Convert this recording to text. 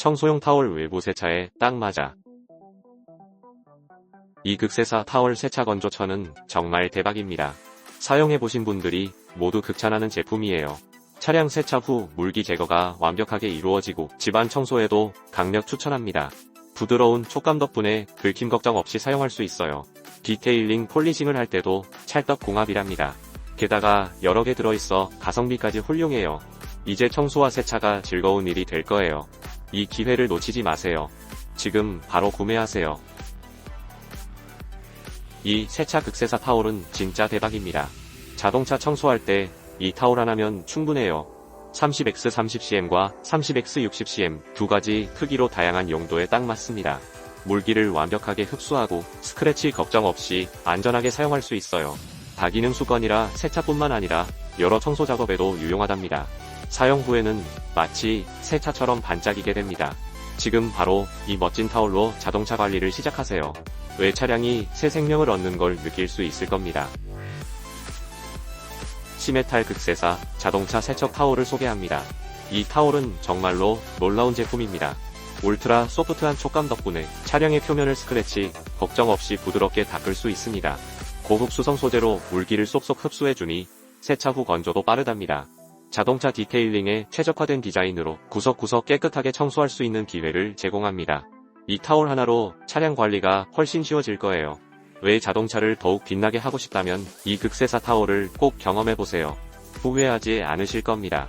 청소용 타월 외부 세차에 딱 맞아. 이 극세사 타월 세차 건조천은 정말 대박입니다. 사용해보신 분들이 모두 극찬하는 제품이에요. 차량 세차 후 물기 제거가 완벽하게 이루어지고 집안 청소에도 강력 추천합니다. 부드러운 촉감 덕분에 긁힘 걱정 없이 사용할 수 있어요. 디테일링 폴리싱을 할 때도 찰떡궁합이랍니다. 게다가 여러 개 들어있어 가성비까지 훌륭해요. 이제 청소와 세차가 즐거운 일이 될 거예요. 이 기회를 놓치지 마세요. 지금 바로 구매하세요. 이 세차 극세사 타올은 진짜 대박입니다. 자동차 청소할 때 이 타올 하나면 충분해요. 30X 30cm과 30X 60cm 두 가지 크기로 다양한 용도에 딱 맞습니다. 물기를 완벽하게 흡수하고 스크래치 걱정 없이 안전하게 사용할 수 있어요. 다기능 수건이라 세차뿐만 아니라 여러 청소 작업에도 유용하답니다. 사용 후에는 마치 세차처럼 반짝이게 됩니다. 지금 바로 이 멋진 타올로 자동차 관리를 시작하세요. 외 차량이 새 생명을 얻는 걸 느낄 수 있을 겁니다. 시메탈 극세사 자동차 세척 타올을 소개합니다. 이 타올은 정말로 놀라운 제품입니다. 울트라 소프트한 촉감 덕분에 차량의 표면을 스크래치 걱정 없이 부드럽게 닦을 수 있습니다. 고급 수성 소재로 물기를 쏙쏙 흡수해주니 세차 후 건조도 빠르답니다. 자동차 디테일링에 최적화된 디자인으로 구석구석 깨끗하게 청소할 수 있는 기회를 제공합니다. 이 타올 하나로 차량 관리가 훨씬 쉬워질 거예요. 외 자동차를 더욱 빛나게 하고 싶다면 이 극세사 타올을 꼭 경험해보세요. 후회하지 않으실 겁니다.